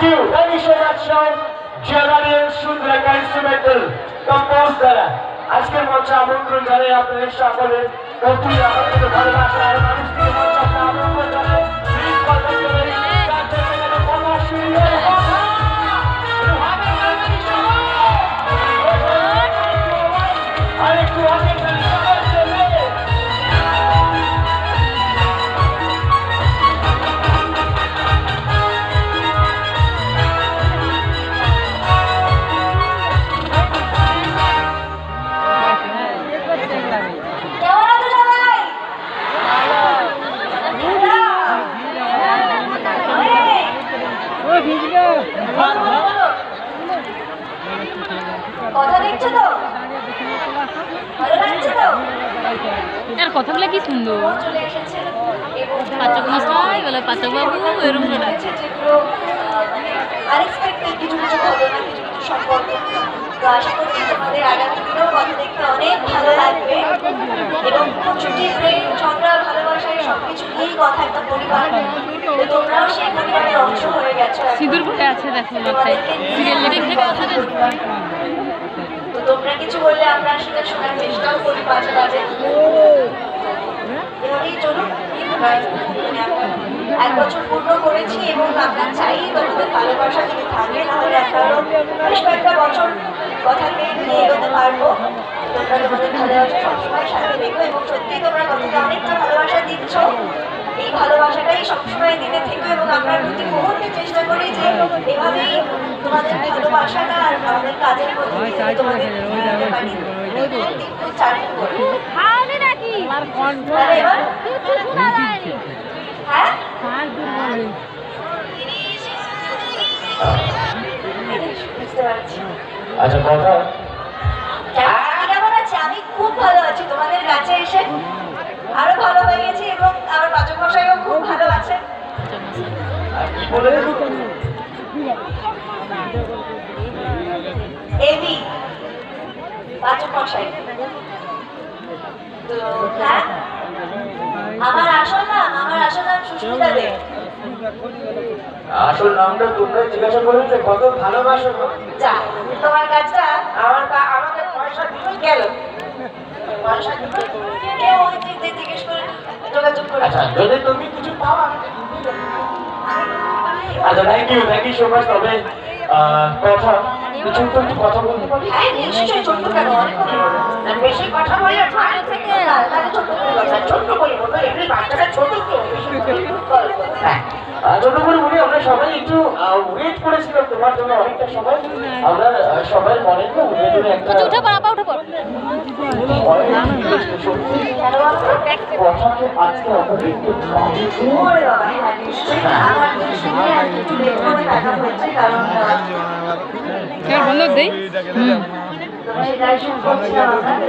So much, Sean. Geranian Sundraka Instrumental Compose দ্বারা আজকের মঞ্চে আমন্ত্রণ জানাই আপনাদের সকলের অতি আমাদের ভালোবাসা কথা দেখছ তো? ভালো লাগছে তো? এর কথাগুলো কি সুন্দর? পাচক মশাই বলে পাচক বাবু এরকম কিছু সম্পর্ক। তো আশা করছি তোমাদের আগামী দিনেও কথা দেখতে অনেক ভালো লাগবে। সিঁদুর পরে আছে দেখো মাথায়। সিরিয়াল। তো তোমরা কিছু বললে আমরা সেটা শোনার চেষ্টাও করি এভাবেই চলুন মানে এক বছর পূর্ণ করেছি এবং আমরা চাই তোমাদের ভালোবাসা যদি থাকে তাহলে একটা বেশ কয়েকটা বছর কথাকে নিয়ে এগোতে পারব। তোমরা তোমাদের ভালোবাসা সবসময় সাথে দেখো এবং সত্যি তোমরা অনেকটা ভালোবাসা দিচ্ছ এই ভালোবাসাটাই সবসময় দিতে থেকো এবং আমরা প্রতি মুহূর্তে চেষ্টা করি যে আমি খুব ভালো আছি তোমাদের কাছে এসে আরও ভালো হয়ে গেছি এবং আমার পাচক মশাইও খুব ভালো আছে তো হ্যাঁ? আমার আসল নাম আমার আসল নাম সুস্মিতা দেব আসল নামটা তোমরা জিজ্ঞাসা করেছে কত ভালোবাসো যা তোমার কাজটা আমার আমাকে পয়সা দিবে গেল পয়সা দিবে? কেউ ওই দিক দিয়ে জিজ্ঞেস করে যোগাযোগ করে? আচ্ছা যদি তুমি কিছু পাও আমাকে আচ্ছা thank you thank you so much তবে কথা কথা বলতে পারি নিশ্চয়ই ছোট্ট কেন অনেক বেশি কথা বলে ছোট্ট করে কথা ছোট্ট করে বলো এমনি বাচ্চাটা ছোট তো ছোট করে বলি আমরা সবাই একটু ওয়েট করেছিলাম তোমার জন্য অনেকটা সময় আমরা সবাই মনে তো একটা উঠে পড় উঠে পড়? কথাকে আজকে আমরা দেখতে পাবো হ্যাঁ, আহ, বন্ধ দেই?